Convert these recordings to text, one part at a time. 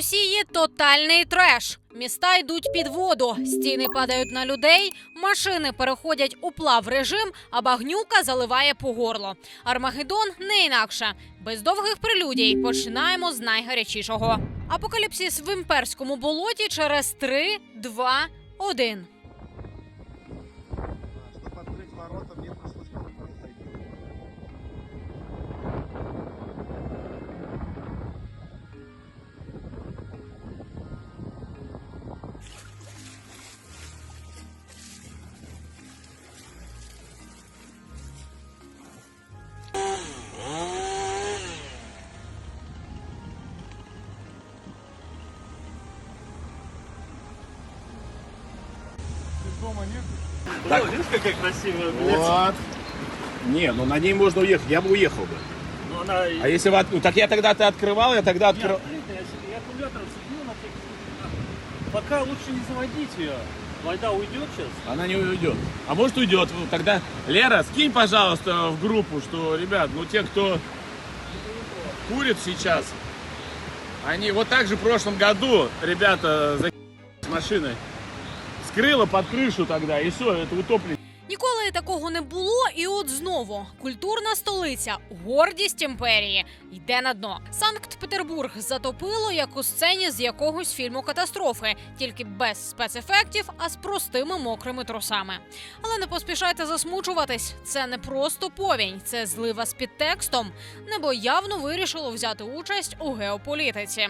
Росії тотальний треш. Міста йдуть під воду, стіни падають на людей, машини переходять у плав режим, а багнюка заливає по горло. Армагеддон не інакше. Без довгих прелюдій починаємо з найгарячішого. Апокаліпсис в імперському болоті через 3, 2, 1. Так. видишь, какая красивая, блядь? Вот. Не, ну на ней можно уехать, я бы уехал бы. Ну, она... А если бы... от- Ну так я тогда ты открывал, я тогда открытая, я я аккумулятор цепил на всякий. Пока лучше не заводить ее. Вода уйдет сейчас. Она не уйдет. А может уйдет. Ну, Тогда, Лера, скинь, пожалуйста, в группу, что, ребят, ну те, кто курит сейчас, они вот так же в прошлом году, ребята, за машиной, скрыло под крышу тогда, и все, это утопли. Ніколи такого не було, і от знову культурна столиця, гордість імперії йде на дно. Санкт-Петербург затопило як у сцені з якогось фільму катастрофи, тільки без спецефектів, а з простими мокрими трусами. Але не поспішайте засмучуватись. Це не просто повінь, це злива з підтекстом. Небо явно вирішило взяти участь у геополітиці.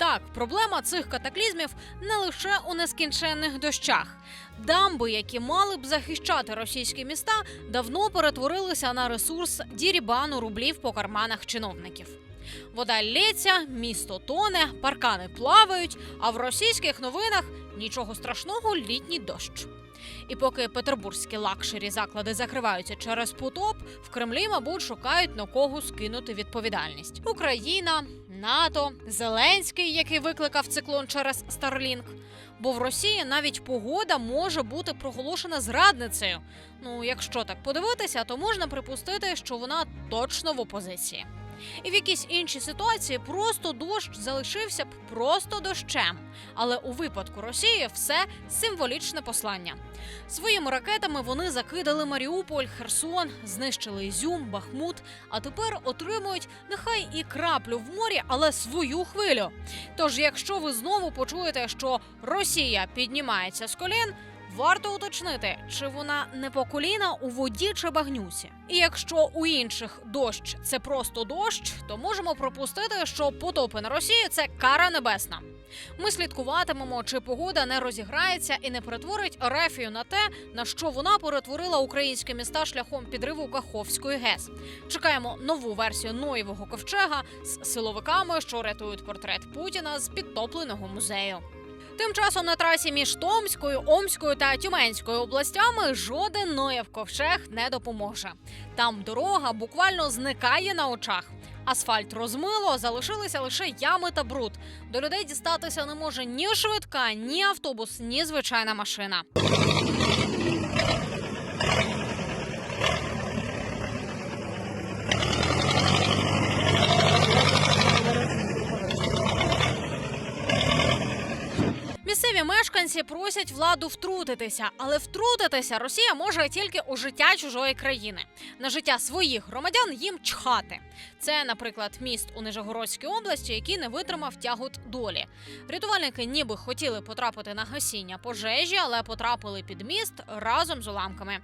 Так, проблема цих катаклізмів не лише у нескінченних дощах. Дамби, які мали б захищати російські міста, давно перетворилися на ресурс дірібану рублів по карманах чиновників. Вода лється, місто тоне, паркани плавають, а в російських новинах нічого страшного літній дощ. І поки петербурзькі лакшері заклади закриваються через потоп, в Кремлі, мабуть, шукають на кого скинути відповідальність. Україна, НАТО, Зеленський, який викликав циклон через Старлінг. Бо в Росії навіть погода може бути проголошена зрадницею. Ну, якщо так подивитися, то можна припустити, що вона точно в опозиції. І в якійсь іншій ситуації просто дощ залишився б просто дощем. Але у випадку Росії все символічне послання. Своїми ракетами вони закидали Маріуполь, Херсон, знищили Ізюм, Бахмут, а тепер отримують нехай і краплю в морі, але свою хвилю. Тож, якщо ви знову почуєте, що Росія піднімається з колін. Варто уточнити, чи вона не по коліна у воді чи багнюсі. І якщо у інших дощ це просто дощ, то можемо пропустити, що потопи на Росії це кара небесна. Ми слідкуватимемо, чи погода не розіграється і не перетворить Ерефію на те, на що вона перетворила українські міста шляхом підриву Каховської ГЕС. Чекаємо нову версію Ноєвого ковчега з силовиками, що рятують портрет Путіна з підтопленого музею. Тим часом на трасі між Томською, Омською та Тюменською областями жоден Ноєв ковчег не допоможе. Там дорога буквально зникає на очах. Асфальт розмило, залишилися лише ями та бруд. До людей дістатися не може ні швидка, ні автобус, ні звичайна машина. Мешканці просять владу втрутитися, але втрутитися Росія може тільки у життя чужої країни. На життя своїх громадян їм чхати. Це, наприклад, міст у Нижегородській області, який не витримав тягут долі. Рятувальники ніби хотіли потрапити на гасіння пожежі, але потрапили під міст разом з уламками.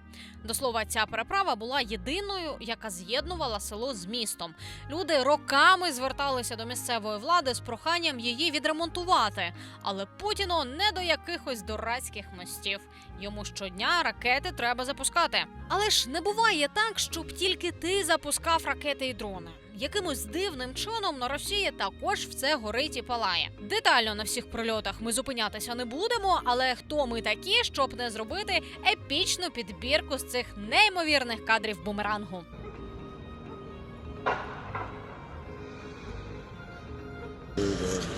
До слова, ця переправа була єдиною, яка з'єднувала село з містом. Люди роками зверталися до місцевої влади з проханням її відремонтувати. Але Путіну не до якихось дурацьких мостів. Йому щодня ракети треба запускати. Але ж не буває так, щоб тільки ти запускав ракети і дрони. Якимось дивним чином на Росії також все горить і палає. Детально на всіх прильотах ми зупинятися не будемо, але хто ми такі, щоб не зробити епічну підбірку з цих неймовірних кадрів бумерангу?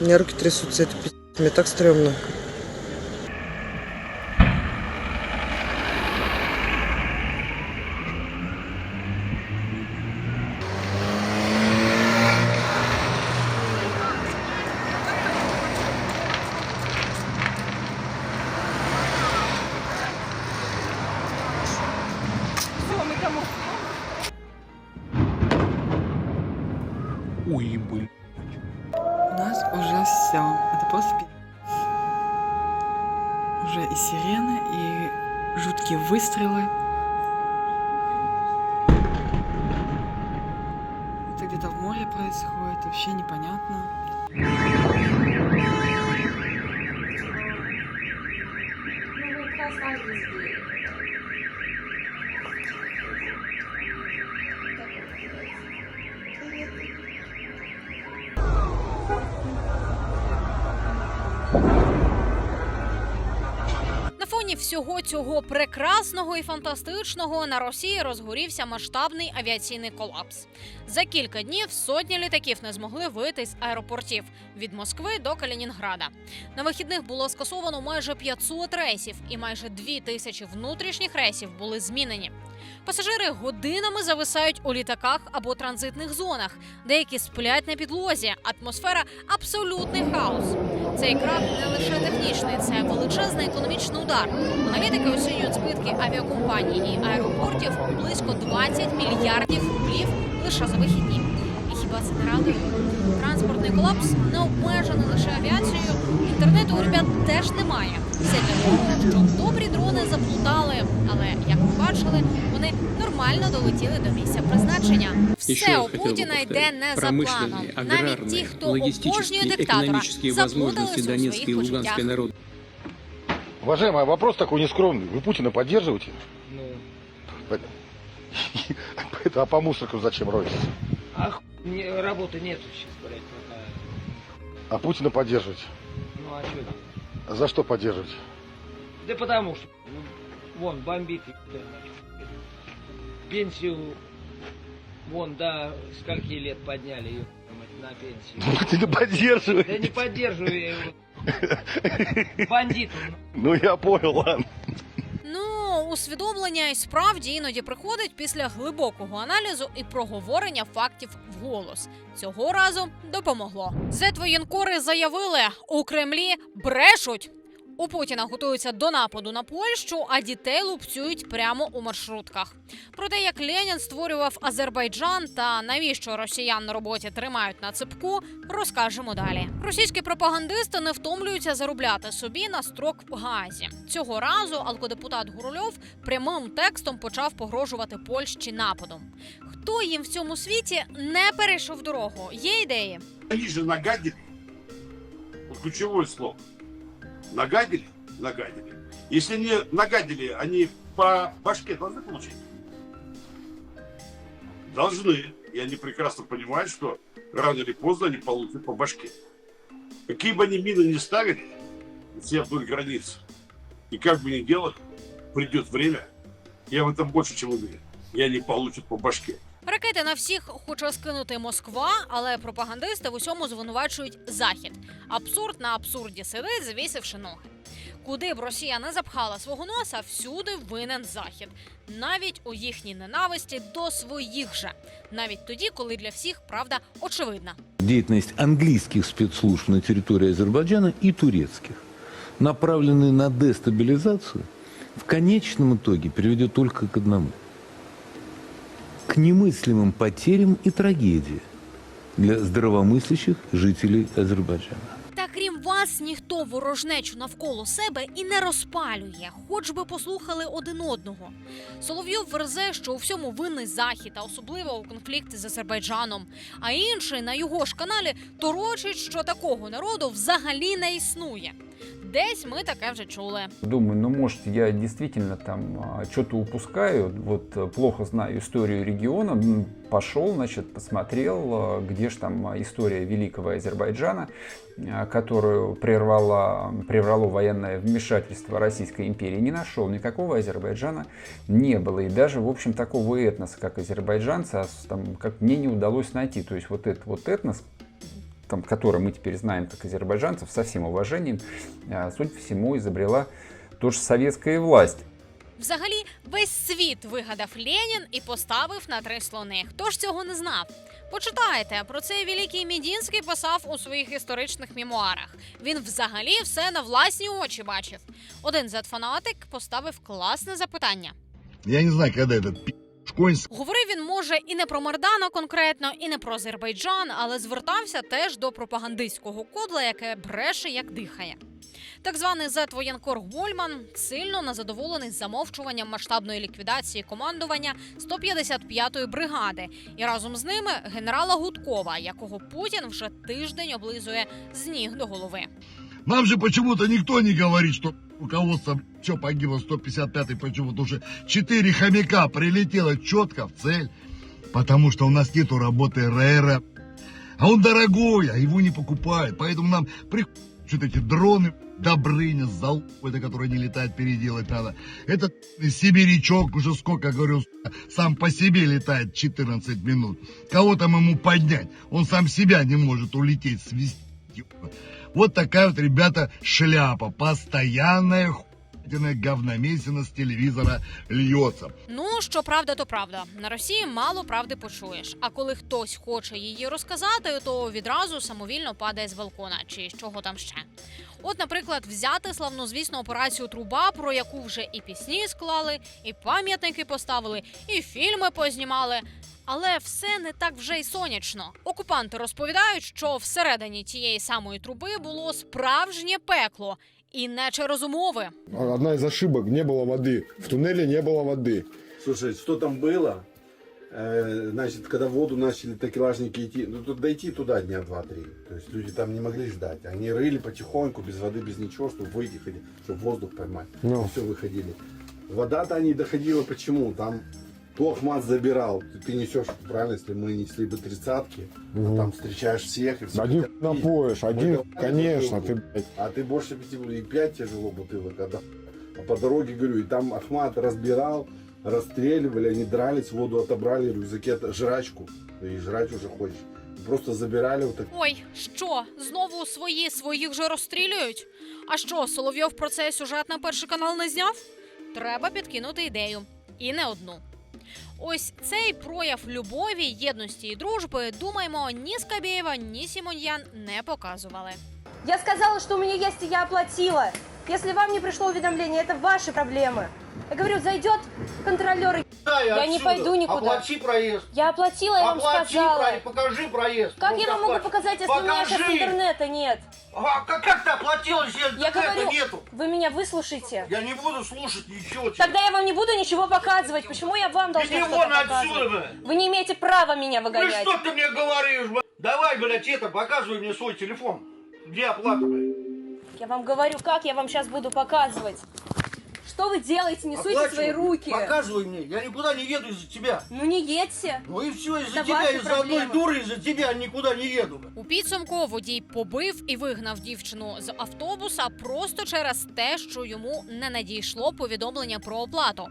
У руки трясутся, это мне так стрёмно. Нас уже все. Это просто. Уже и сирены, и жуткие выстрелы. Это где-то в море происходит, вообще непонятно. На всього цього прекрасного і фантастичного на Росії розгорівся масштабний авіаційний колапс. За кілька днів сотні літаків не змогли вийти з аеропортів від Москви до Калінінграда. На вихідних було скасовано майже 500 рейсів, і майже 2 тисячі внутрішніх рейсів були змінені. Пасажири годинами зависають у літаках або транзитних зонах. Деякі сплять на підлозі. Атмосфера абсолютний хаос. Цей крах не лише технічний, це величезний економічний удар. Аналітики оцінюють збитки авіакомпаній і аеропортів близько 20 мільярдів рублів лише за вихідні. І хіба це не радує? Транспортний колапс не обмежений лише авіацією. Інтернету у ребят теж немає. Все для того, щоб добрі дрони заплутали. Але як ви бачили, вони нормально долетіли до місця призначення. Еще Все раз у хотел бы Путіна йде повторить. не за планом. Промышленные, Навіть ті, аграрные, хто обожнює логистические, диктатора, экономические заплутались возможности у Донецкой и своїх Луганской почуттях. народа. Уважаемый, а вопрос такой нескромный. Вы Путина поддерживаете? Ну, А по мусоркам зачем роетесь? а ху- не, работы нету сейчас, блядь, пока. А Путина поддерживаете? Ну а что? За что поддерживаете? Да потому что, ну, вон, бомбит, ебаный. Пенсию, вон, до скольки лет подняли, ебаный, на пенсию. Путина поддерживаете? Да не поддерживаю я его. Бандит. Ну я понял, ладно. Ну, усвідомлення і справді іноді приходить після глибокого аналізу і проговорення фактів вголос. Цього разу допомогло. Зетвоєнкори заявили у Кремлі брешуть. У Путіна готуються до нападу на Польщу, а дітей лупцюють прямо у маршрутках. Про те, як Ленін створював Азербайджан та навіщо росіян на роботі тримають на ципку, розкажемо далі. Російські пропагандисти не втомлюються заробляти собі на строк в газі. Цього разу алкодепутат Гурульов прямим текстом почав погрожувати Польщі нападом. Хто їм в цьому світі не перейшов дорогу? Є ідеї? Они же нагадили. Вот слово. Нагадили? Нагадили. Если не нагадили, они по башке должны получить? Должны. И они прекрасно понимают, что рано или поздно они получат по башке. Какие бы они мины ни ставили, все вдоль границ, и как бы ни делали, придет время, я в этом больше чем уверен, и они получат по башке. Ракети на всіх хоче скинути Москва, але пропагандисти в усьому звинувачують захід. Абсурд на абсурді сидить, звісивши ноги. Куди б Росія не запхала свого носа, всюди винен захід, навіть у їхній ненависті до своїх же, навіть тоді, коли для всіх правда очевидна. деятельность английских спецслужб на территории Азербайджана и турецких, направленные на дестабилизацию, в конечном итоге приведет только к одному – к немыслимым потерям и трагедии для здравомыслящих жителей Азербайджана. Та крім вас, ніхто ворожнечу навколо себе і не розпалює, хоч би послухали один одного. Соловйов верзе, що у всьому винний захід, а особливо у конфлікті з Азербайджаном. А інший на його ж каналі торочить, що такого народу взагалі не існує. Десь ми таке вже чули. Думаю, ну может я действительно там что-то упускаю, вот э, плохо знаю историю региона, пошел, значит, посмотрел, э, где же там а, история великого Азербайджана, а, которую прервало, прервало военное вмешательство Российской империи, не нашел, никакого Азербайджана не было, и даже, в общем, такого этноса, как азербайджанцы, а там, как мне не удалось найти, то есть вот этот вот этнос, там, который мы теперь знаем как азербайджанцев, со всем уважением, а, судя по всему, изобрела тоже советская власть. Взагалі, весь світ вигадав Ленін і поставив на три слони. Хто ж цього не знав? Почитайте про це великий Мідінський писав у своїх історичних мемуарах. Він взагалі все на власні очі бачив. Один зет-фанатик поставив класне запитання. Я не знаю, когда этот пи*** конь Говорив він може і не про Мардана конкретно, і не про Азербайджан, але звертався теж до пропагандистського кодла, яке бреше як дихає. Так званий зет-воєнкор Гольман сильно незадоволений замовчуванням масштабної ліквідації командування 155-ї бригади, і разом з ними генерала Гудкова, якого Путін вже тиждень облизує з ніг до голови. Нам же почему-то никто не говорит, что руководство все погибло 155-й, почему-то уже четыре хомяка прилетело четко в цель. Потому что у нас нету работы РР. А он дорогой, а его не покупают. Поэтому нам приходят вот эти дроны, Добрыня, Зал, это который не летает, переделать надо. Этот сибирячок уже сколько, говорю, сам по себе летает 14 минут. Кого там ему поднять? Он сам себя не может улететь, свести. Вот такая вот, ребята, шляпа. Постоянная хуйная говномесина с телевизора льется. Ну, що правда, то правда. На Росії мало правди почуєш. А коли хтось хоче її розказати, то відразу самовільно падає з балкона чи з чого там ще. От, наприклад, взяти славнозвісну операцію Труба, про яку вже і пісні склали, і пам'ятники поставили, і фільми познімали. Але все не так вже й сонячно. Окупанти розповідають, що всередині тієї самої труби було справжнє пекло, і не через умови. Одна из ошибок, не было воды. В туннеле не было воды. Слушай, что там было? Э, значит, когда в воду начали такелажники идти, ну тут дойти туда дня два-три. То есть люди там не могли ждать. Они рыли потихоньку, без воды, без ничего, чтобы выйти, хоть- чтобы воздух поймать. Ну. Все выходили. Вода-то не доходила почему? Там то Ахмат забирал. Ты, ты несешь, правильно, если мы несли бы тридцатки, Мгм. там встречаешь всех. И все Один хотят пить. напоишь, один, говорим, конечно, «Ну, ты, блядь, А ты больше пяти, и пять тяжело бутылок отдал. А по дороге, говорю, и там Ахмат разбирал, расстреливали, они дрались, воду отобрали, в рюкзаке это жрачку. И жрать уже хочешь. Просто забирали вот так. Ой, що знову свої своїх же розстрілюють? А що, Соловйов про цей сюжет на перший канал не зняв? Треба підкинути ідею. І не одну. Ось цей прояв любові, єдності і дружби, думаємо, ні Скабєєва, ні Сімоньян не показували. Я сказала, що у мене є, і я оплатила. Якщо вам не прийшло повідомлення, це ваші проблеми. Я говорю, зайдет контролер. Я не пойду никуда. проезд. Я оплатила, я вам сказала. покажи проезд. Как я вам могу показать, если у меня сейчас Покажи. интернета нет? А как, как ты оплатила, если Я говорю, вы меня выслушайте. Я не буду слушать ничего. Тогда я вам не буду ничего показывать. Почему я вам должна что-то показывать? Вы не имеете права меня выгонять. ты мне говоришь, Давай, блядь, это, показывай мне свой телефон. Где оплата, блядь? Я вам говорю, как я вам сейчас буду показывать. Что вы делаете? Не суйте свои руки. Показывай мне, я никуда не еду из-за тебя. Ну не едьте. Ну и все, из-за Это тебя, ваши из-за одной проблемы. дуры, из-за тебя никуда не еду. У підсумку водій побив і вигнав дівчину з автобуса просто через те, що йому не надійшло повідомлення про оплату.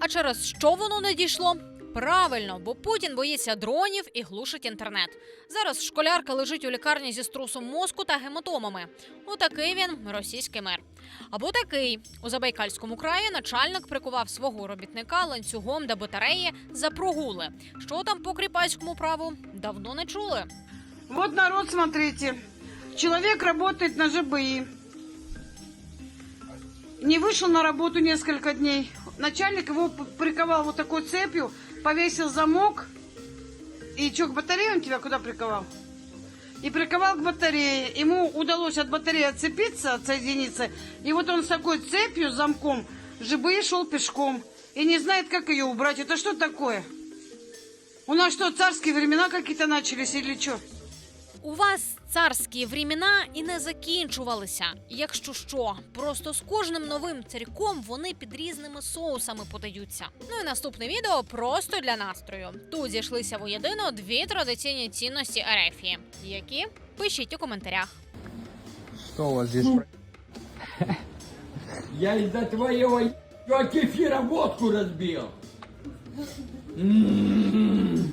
А через що воно не дійшло? Правильно, бо Путін боїться дронів і глушить інтернет. Зараз школярка лежить у лікарні зі струсом мозку та гематомами. Отакий він російський мер. Або такий у Забайкальському краї начальник прикував свого робітника ланцюгом до батареї за прогули. Що там по кріпацькому праву давно не чули. Вот народ, смотрите. Человек работает на ЖБИ. Не вышел на работу несколько дней. Начальник его приковал вот такой цепью, повесил замок. И что, к батарее он тебя куда приковал? И приковал к батарее. Ему удалось от батареи отцепиться, отсоединиться. И вот он с такой цепью, замком, жибы шел пешком. И не знает, как ее убрать. Это что такое? У нас что, царские времена какие-то начались или что? У вас царські времена і не закінчувалися. Якщо що, просто з кожним новим царьком вони під різними соусами подаються. Ну і наступне відео просто для настрою. Тут зійшлися воєдино дві традиційні цінності Ерефії. Які пишіть у коментарях. Что у вас здесь? Я из-за твоего кефира водку разбил.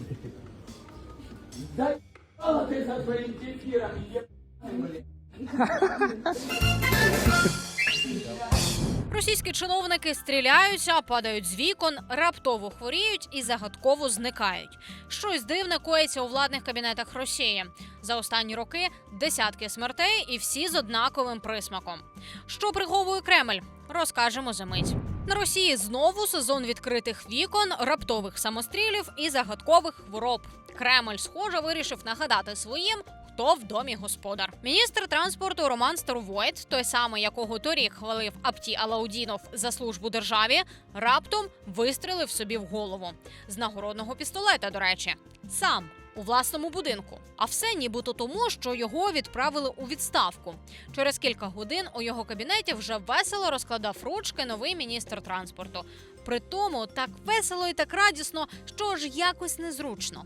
Російські чиновники стріляються, падають з вікон, раптово хворіють і загадково зникають. Щось дивне коїться у владних кабінетах Росії. За останні роки десятки смертей і всі з однаковим присмаком. Що приховує Кремль, розкажемо за мить. На Росії знову сезон відкритих вікон, раптових самострілів і загадкових хвороб. Кремль, схоже, вирішив нагадати своїм. Хто в домі господар? Міністр транспорту Роман Старовойт, той самий, якого торік хвалив Апті Алаудінов за службу державі, раптом вистрелив собі в голову з нагородного пістолета. До речі, сам у власному будинку. А все нібито тому, що його відправили у відставку. Через кілька годин у його кабінеті вже весело розкладав ручки новий міністр транспорту. При тому так весело і так радісно, що ж якось незручно.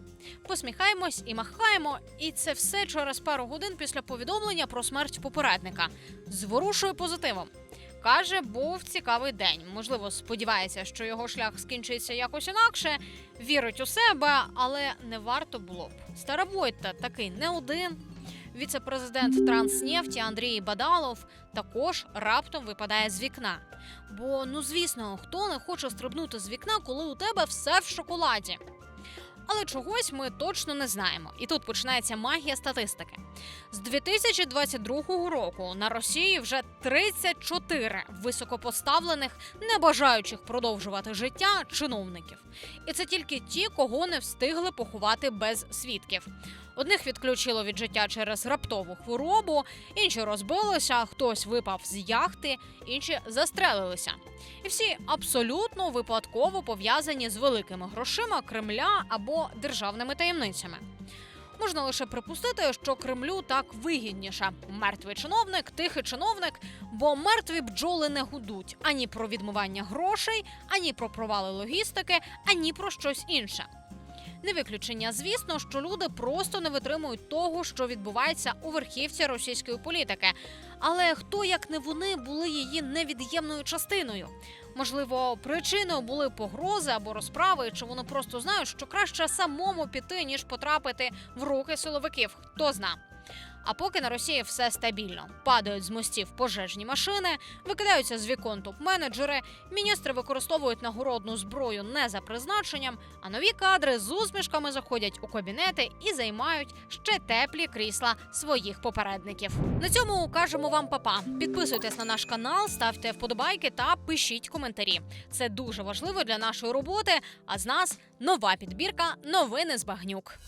Посміхаємось і махаємо, і це все через пару годин після повідомлення про смерть попередника. Зворушує позитивом. Каже, був цікавий день. Можливо, сподівається, що його шлях скінчиться якось інакше. Вірить у себе, але не варто було б. Старобойта такий не один. Віце-президент Транснефті Андрій Бадалов також раптом випадає з вікна. Бо ну звісно, хто не хоче стрибнути з вікна, коли у тебе все в шоколаді. Але чогось ми точно не знаємо. І тут починається магія статистики. З 2022 року на Росії вже 34 високопоставлених, не бажаючих продовжувати життя чиновників. І це тільки ті, кого не встигли поховати без свідків. Одних відключило від життя через раптову хворобу, інші розбилися, хтось випав з яхти, інші застрелилися. І всі абсолютно випадково пов'язані з великими грошима Кремля або державними таємницями. Можна лише припустити, що Кремлю так вигідніше. Мертвий чиновник, тихий чиновник, бо мертві бджоли не гудуть ані про відмивання грошей, ані про провали логістики, ані про щось інше. Не виключення, звісно, що люди просто не витримують того, що відбувається у верхівці російської політики. Але хто як не вони були її невід'ємною частиною? Можливо, причиною були погрози або розправи, чи вони просто знають, що краще самому піти, ніж потрапити в руки силовиків. Хто зна. А поки на Росії все стабільно. Падають з мостів пожежні машини, викидаються з вікон топ-менеджери, міністри використовують нагородну зброю не за призначенням, а нові кадри з усмішками заходять у кабінети і займають ще теплі крісла своїх попередників. На цьому кажемо вам папа. Підписуйтесь на наш канал, ставте вподобайки та пишіть коментарі. Це дуже важливо для нашої роботи. А з нас нова підбірка новини з багнюк.